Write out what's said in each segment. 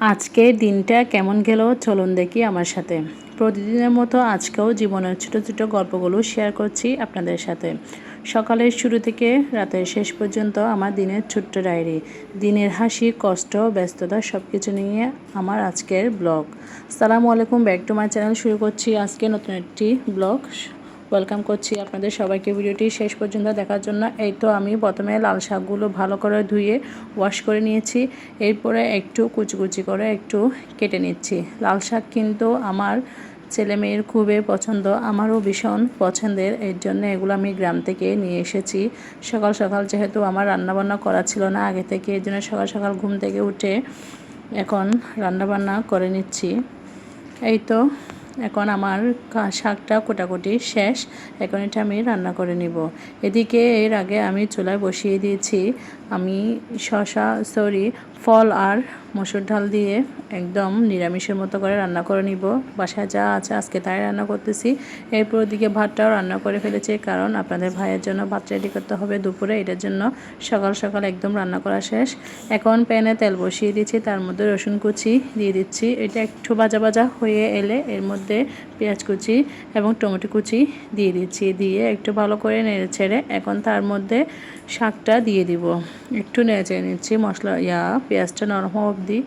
আজকের দিনটা কেমন গেল চলুন দেখি আমার সাথে। প্রতিদিনের মতো আজকেও জীবনের ছোট ছোট গল্পগুলো শেয়ার করছি আপনাদের সাথে। সকালের শুরু থেকে রাতের শেষ পর্যন্ত আমার দিনের ছোট্ট ডায়েরি। দিনের হাসি, কষ্ট, ব্যস্ততা সব কিছু নিয়ে আমার আজকের ব্লগ। সালামু আলাইকুম, ব্যাক টু মাই চ্যানেল। শুরু করছি আজকে নতুন একটি ব্লগ। ওয়েলকাম করছি আপনাদের সবাইকে। ভিডিওটি শেষ পর্যন্ত দেখার জন্য এই তো আমি প্রথমে লাল শাকগুলো ভালো করে ধুয়ে ওয়াশ করে নিয়েছি। এরপরে একটু কুচি কুচি করে একটু কেটে নিচ্ছি। লাল শাক কিন্তু আমার ছেলে মেয়ের খুবই পছন্দ, আমারও ভীষণ পছন্দের। এর জন্য এগুলো আমি গ্রাম থেকে নিয়ে এসেছি। সকাল সকাল যেহেতু আমার রান্নাবান্না করা ছিল না আগে থেকে, এর জন্য সকাল সকাল ঘুম থেকে উঠে এখন রান্নাবান্না করে নিচ্ছি। এই তো এখন আমার শাকটা কোটাকুটি শেষ, এখন এটা আমি রান্না করে নিব। এদিকে, এর আগে আমি চুলায় বসিয়ে দিয়েছি, আমি শশা সরি, ফল আর মসুর ডাল দিয়ে একদম নিরামিষের মতো করে রান্না করে নিব। বাসায় যা আছে আজকে তাই রান্না করতেছি। এরপর ওদিকে ভাতটাও রান্না করে ফেলেছি, কারণ আপনাদের ভাইয়ের জন্য ভাত রেডি করতে হবে দুপুরে, এটার জন্য সকাল সকাল একদম রান্না করা শেষ। এখন প্যানে তেল বসিয়ে দিচ্ছি তার মধ্যে রসুন কুচি দিয়ে দিচ্ছি। এটা একটু ভাজা ভাজা হয়ে এলে এর মধ্যে পেঁয়াজ কুচি এবং টমেটো কুচি দিয়ে দিচ্ছি, দিয়ে একটু ভালো করে নেড়ে ছেড়ে এখন তার মধ্যে শাকটা দিয়ে দিব। একটু নেড়ে চেড়ে নিচ্ছি, মশলা, ইয়া, পেঁয়াজটা নরম অবধি।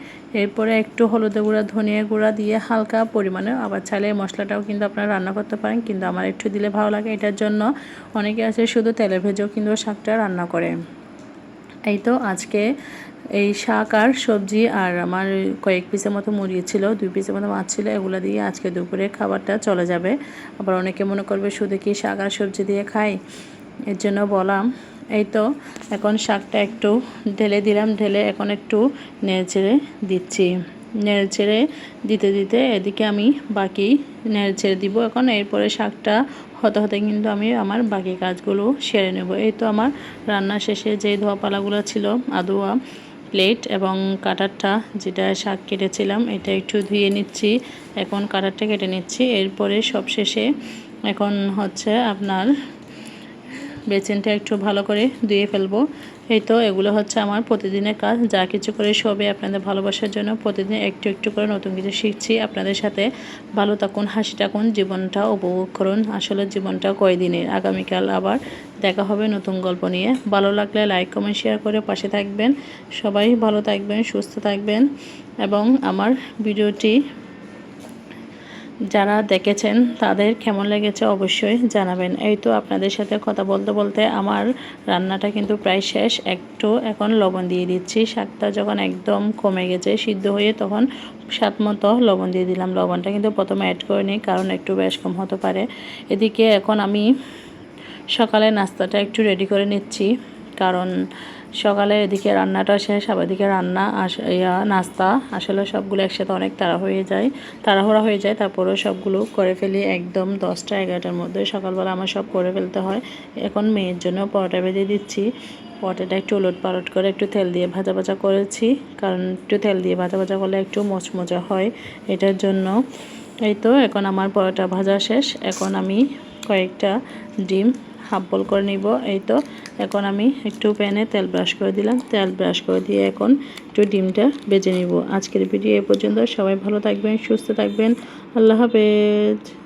এরপরে একটু হলুদ গুঁড়া, ধনিয়া গুঁড়া দিয়ে হালকা পরিমাণে, আবার চাইলে মশলাটাও কিন্তু আপনারা রান্না করতে পারেন, কিন্তু আমার একটু দিলে ভালো লাগে। এটার জন্য অনেকে আছে শুধু তেলে ভেজেও কিন্তু শাকটা রান্না করে। এই তো আজকে এই শাক আর সবজি আর আমার কয়েক পিসের মতো মুরগি ছিল, দুই পিসের মতো মাছ ছিল, এগুলো দিয়ে আজকে দুপুরে খাবারটা চলে যাবে। আবার অনেকে মনে করবে শুধু কি শাক আর সবজি দিয়ে খাই? এর জন্য বললাম এই তো, এখন শাকটা একটু ঢেলে দিলাম, ঢেলে এখন একটু নেড়ে ছেড়ে দিচ্ছি। নেড়ে ছেড়ে দিতে দিতে এদিকে আমি বাকি নেড়ে ছেড়ে দিব এখন, এরপরে শাকটা হতে হতে কিন্তু আমি আমার বাকি কাজগুলো সেরে নেব। এই তো আমার রান্না শেষে যে ধোয়া পালাগুলো ছিল, আদোয়া, প্লেট এবং কাটারটা, যেটা শাক কেটেছিলাম, এটা একটু ধুয়ে নিচ্ছি। এখন কাটারটা কেটে নিচ্ছি। এরপরে সব শেষে এখন হচ্ছে আপনার বেসিনটা একটু ভালো করে ধুয়ে ফেলব। এই তো, এগুলো হচ্ছে আমার প্রতিদিনের কাজ। যা কিছু করে সবে আপনাদের ভালোবাসার জন্য প্রতিদিন একটু একটু করে নতুন কিছু শিখছি আপনাদের সাথে। ভালো থাকুন, হাসি থাকুন, জীবনটা উপভোগ করুন। আসলে জীবনটা কয়দিনের? আগামীকাল আবার দেখা হবে নতুন গল্প নিয়ে। ভালো লাগলে লাইক, কমেন্ট, শেয়ার করে পাশে থাকবেন। সবাই ভালো থাকবেন, সুস্থ থাকবেন। এবং আমার ভিডিওটি যারা দেখেছেন তাদের কেমন লেগেছে অবশ্যই জানাবেন। এই তো আপনাদের সাথে কথা বলতে বলতে আমার রান্নাটা কিন্তু প্রায় শেষ। একটু এখন লবণ দিয়ে দিচ্ছি। শাকটা যখন একদম কমে গেছে, সিদ্ধ হয়ে তখন স্বাদ মতো লবণ দিয়ে দিলাম। লবণটা কিন্তু প্রথমে অ্যাড করে নিই, কারণ একটু বেশ কম হতে পারে। এদিকে এখন আমি সকালে নাস্তাটা একটু রেডি করে নিচ্ছি। কারণ সকালে এদিকে রান্নাটা শেষ, আবার এদিকে রান্না ইয়া, নাস্তা, আসলে সবগুলো একসাথে অনেক তাড়া হয়ে যায়, তাড়াহুড়া হয়ে যায়, তারপরেও সবগুলো করে ফেলি একদম দশটা, এগারোটার মধ্যে, সকালবেলা আমার সব করে ফেলতে হয়। এখন মেয়ের জন্য পরোটা বেঁধে দিচ্ছি পটেটা একটু উলট পালট করে একটু তেল দিয়ে ভাজা ভাজা করেছি, কারণ একটু তেল দিয়ে ভাজা ভাজা করলে একটু মচমচা হয় এটার জন্য। এই তো, এখন আমার পরোটা ভাজা শেষ, এখন আমি কয়েকটা ডিম হাফ বল করে নিব। এই তো, এখন আমি একটু প্যানে তেল ব্রাশ করে দিলাম। তেল ব্রাশ করে দিয়ে এখন একটু ডিমটা বেজে নিব। আজকের ভিডিও এ পর্যন্ত। সবাই ভালো থাকবেন, সুস্থ থাকবেন। আল্লাহ হাফেজ।